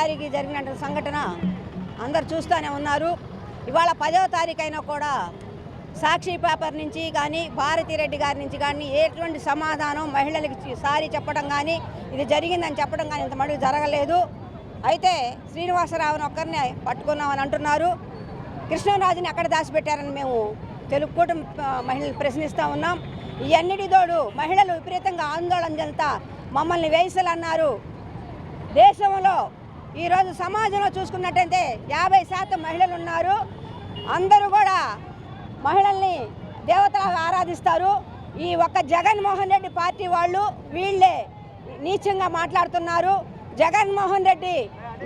తారీఖు జరిగిన సంఘటన అందరు చూస్తూనే ఉన్నారు. ఇవాళ పదో తారీఖు అయినా కూడా సాక్షి పేపర్ నుంచి కానీ భారతిరెడ్డి గారి నుంచి కానీ ఎటువంటి సమాధానం మహిళలకు సారి సారీ చెప్పడం కానీ ఇది జరిగిందని చెప్పడం కానీ ఇంత మటుకు జరగలేదు. అయితే శ్రీనివాసరావుని ఒక్కరిని పట్టుకున్నామని అంటున్నారు. కృష్ణరాజుని ఎక్కడ దాచిపెట్టారని మేము తెలుగు కూటమి మహిళలు ప్రశ్నిస్తూ ఉన్నాం. ఇవన్నిటి తోడు మహిళలు విపరీతంగా ఆందోళన చెందుతా మమ్మల్ని వేసలు అన్నారు దేశంలో ఈరోజు సమాజంలో చూసుకున్నట్టయితే యాభై శాతం మహిళలు ఉన్నారు. అందరూ కూడా మహిళల్ని దేవతలాగా ఆరాధిస్తారు. ఈ ఒక్క జగన్మోహన్ రెడ్డి పార్టీ వాళ్ళు వీళ్ళే నీచంగా మాట్లాడుతున్నారు. జగన్మోహన్ రెడ్డి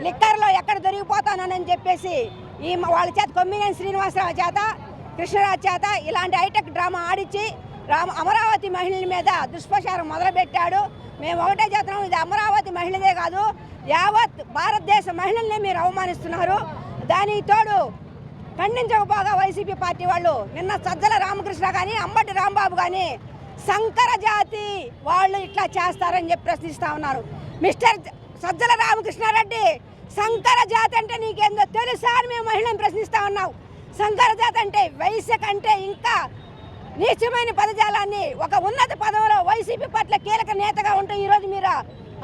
లిక్కర్లో ఎక్కడ దొరికిపోతానని చెప్పేసి ఈ వాళ్ళ చేత కొమ్మినేని శ్రీనివాసరావు చేత కృష్ణరాజు చేత ఇలాంటి హైటెక్ డ్రామా ఆడిచ్చి రామ అమరావతి మహిళల మీద దుష్ప్రచారం మొదలుపెట్టాడు. మేము ఒకటే చేస్తున్నాం ఇది అమరావతి మహిళదే కాదు యావత్ భారతదేశ మహిళల్ని మీరు అవమానిస్తున్నారు. దానికి తోడు ఖండించకపోగా వైసీపీ పార్టీ వాళ్ళు నిన్న సజ్జల రామకృష్ణ కానీ అంబటి రాంబాబు కానీ సంకర జాతి వాళ్ళు ఇట్లా చేస్తారని చెప్పి ప్రశ్నిస్తా ఉన్నారు. మిస్టర్ సజ్జల రామకృష్ణారెడ్డి సంకర జాతి అంటే నీకేందో తెలుసా అని మేము మహిళను ప్రశ్నిస్తా ఉన్నాం. సంకర జాతి అంటే వైశ్య కంటే ఇంకా నీచమైన పదజాలాన్ని ఒక ఉన్నత పదవిలో వైసీపీ పట్ల కీలక నేతగా ఉంటూ ఈరోజు మీరు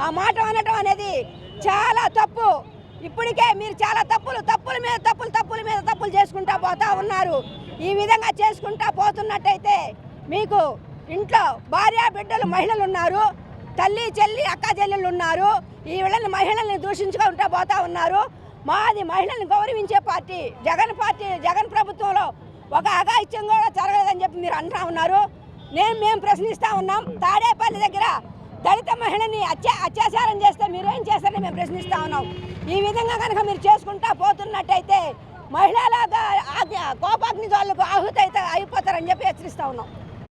ఆ మాట అనటం అనేది చాలా తప్పు. ఇప్పటికే మీరు చాలా తప్పులు తప్పుల మీద తప్పులు తప్పుల మీద తప్పులు చేసుకుంటా పోతా ఉన్నారు. ఈ విధంగా చేసుకుంటా పోతున్నట్టయితే మీకు ఇంట్లో భార్య బిడ్డలు మహిళలు ఉన్నారు. తల్లి చెల్లి అక్క చెల్లెళ్ళు ఉన్నారు. ఈ వీళ్ళని మహిళల్ని దూషించుకుంటా పోతా ఉన్నారు. మాది మహిళల్ని గౌరవించే పార్టీ జగన్ పార్టీ జగన్ ప్రభుత్వంలో ఒక అఘాయిత్యం కూడా జరగలేదని చెప్పి మీరు అంటా ఉన్నారు. నేను మేము ప్రశ్నిస్తూ ఉన్నాం. తాడేపల్లి దగ్గర దళిత మహిళని అత్యా అత్యాచారం చేస్తే మీరు ఏం చేస్తారని మేము ప్రశ్నిస్తా ఉన్నాం. ఈ విధంగా కనుక మీరు చేసుకుంటా పోతున్నట్టయితే మహిళలాగా కోపాగ్ని వాళ్ళకు ఆహుతి అయితే అయిపోతారని చెప్పి హెచ్చరిస్తా ఉన్నాం.